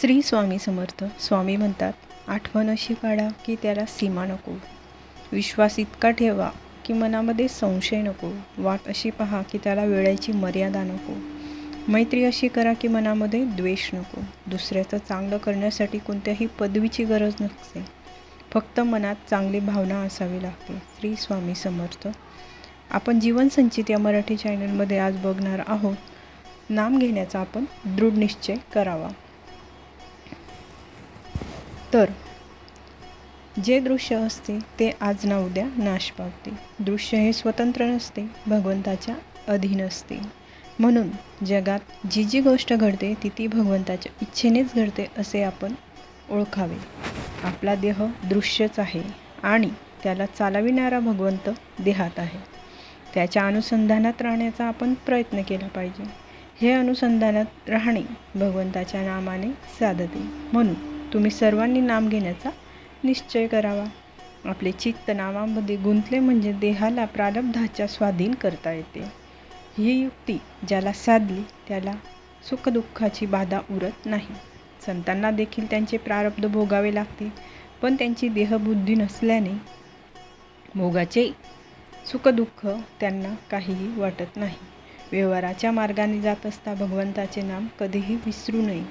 श्री स्वामी समर्थ स्वामी म्हणतात आठवण अशी काढा की त्याला सीमा नको. विश्वास इतका ठेवा की मनामध्ये संशय नको. वाट अशी पहा की त्याला वेळेची मर्यादा नको. मैत्री अशी करा की मनामध्ये द्वेष नको. दुसऱ्याचं चांगलं करण्यासाठी कोणत्याही पदवीची गरज नसते. फक्त मनात चांगली भावना असावी लागते. श्री स्वामी समर्थ. आपण जीवनसंचित या मराठी चॅनलमध्ये आज बघणार आहोत. नाम घेण्याचा आपण दृढ निश्चय करावा. तर जे दृश्य असते ते आज ना उद्या नाश पावते. दृश्य हे स्वतंत्र नसते भगवंताच्या अधीन असते. म्हणून जगात जी जी गोष्ट घडते ती ती भगवंताच्या इच्छेनेच घडते असे आपण ओळखावे. आपला देह दृश्यच आहे आणि त्याला चालविणारा भगवंत देहात आहे. त्याच्या अनुसंधानात राहण्याचा आपण प्रयत्न केला पाहिजे. हे अनुसंधानात राहणे भगवंताच्या नामाने साधते. म्हणून तुम्ही सर्वांनी नाम घेण्याचा निश्चय करावा. आपले चित्त नामामध्ये गुंतले म्हणजे देहाला प्रारब्धाच्या स्वाधीन करता येते. ही युक्ती ज्याला साधली त्याला सुखदुःखाची बाधा उरत नाही. संतांना देखील त्यांचे प्रारब्ध भोगावे लागते पण त्यांची देहबुद्धी नसल्याने भोगाचे सुखदुःख त्यांना काहीही वाटत नाही. व्यवहाराच्या मार्गाने जात असता भगवंताचे नाम कधीही विसरू नये.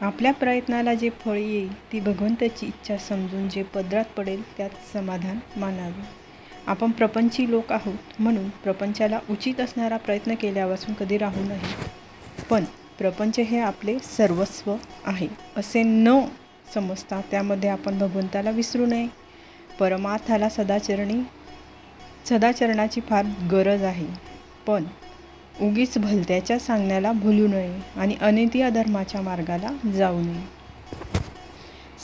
आपल्या प्रयत्नाला जे फळ येईल ती भगवंताची इच्छा समजून जे पदरात पडेल त्यात समाधान मानावे. आपण प्रपंची लोक आहोत म्हणून प्रपंचाला उचित असणारा प्रयत्न केल्यापासून कधी राहू नये. पण प्रपंच हे आपले सर्वस्व आहे असे न समजता त्यामध्ये आपण भगवंताला विसरू नये. परमार्थाला सदाचरणी सदाचरणाची फार गरज आहे. पण उगीच भलत्याच्या सांगण्याला भुलू नये आणि अनिती अधर्माच्या मार्गाला जाऊ नये.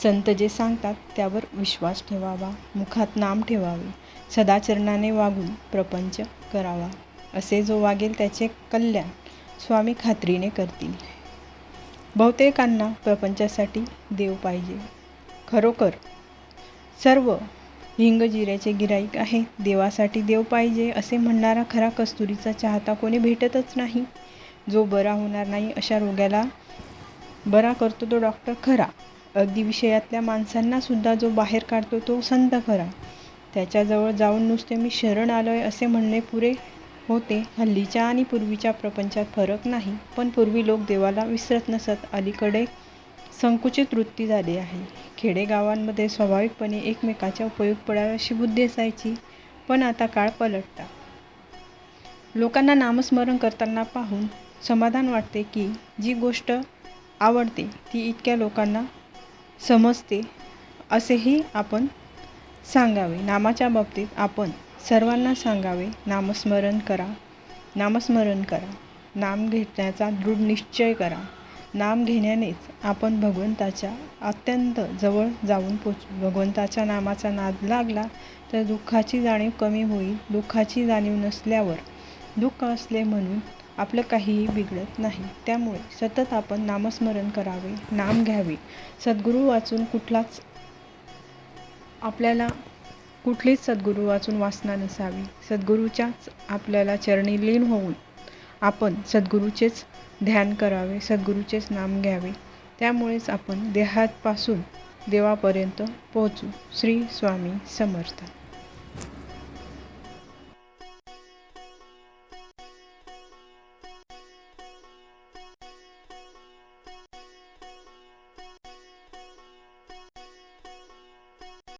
संत जे सांगतात त्यावर विश्वास ठेवावा मुखात नाम ठेवावे सदाचरणाने वागून प्रपंच करावा असे जो वागेल त्याचे कल्याण स्वामी खात्रीने करतील. बहुतेकांना प्रपंचासाठी देव पाहिजे. खरोखर सर्व हिंग जिऱ्याचे गिराईक आहे. देवासाठी देव पाहिजे असे म्हणणारा खरा कस्तुरीचा चाहता कोणी भेटतच नाही. जो बरा होणार नाही अशा रोग्याला बरा करतो तो डॉक्टर खरा. अगदी विषयातल्या माणसांनासुद्धा जो बाहेर काढतो तो संत खरा. त्याच्याजवळ जाऊन नुसते मी शरण आलो आहे असे म्हणणे पुरे होते. हल्लीच्या आणि पूर्वीच्या प्रपंचात फरक नाही. पण पूर्वी लोक देवाला विसरत नसत. अलीकडे संकुचित वृत्ती झाली आहे. खेडेगावांमध्ये स्वाभाविकपणे एकमेकाच्या उपयोग पडावे अशी बुद्धी असायची पण आता काळ पलटता. लोकांना नामस्मरण करताना पाहून समाधान वाटते की जी गोष्ट आवडते ती इतक्या लोकांना समजते असेही आपण सांगावे. नामाच्या बाबतीत आपण सर्वांना सांगावे नामस्मरण करा नामस्मरण करा. नाम घेण्याचा दृढ निश्चय करा. नाम घेण्यानेच आपण भगवंताच्या अत्यंत जवळ जाऊन पोचू भगवंताच्या नामाचा नाद लागला तर दुःखाची जाणीव कमी होईल. दुःखाची जाणीव नसल्यावर दुःख असले म्हणून आपलं काहीही बिघडत नाही. त्यामुळे सतत आपण नामस्मरण करावे नाम घ्यावे. सद्गुरू वाचून कुठलाच आपल्याला कुठलीच सद्गुरू वाचून वासना नसावी. सद्गुरूच्याच आपल्याला चरणी लीन होऊन आपण सद्गुरूचेच ध्यान करावे सद्गुरूचेच नाम घ्यावे. त्यामुळेच आपण देहापासून देवापर्यंत पोहोचू. श्री स्वामी समर्थ.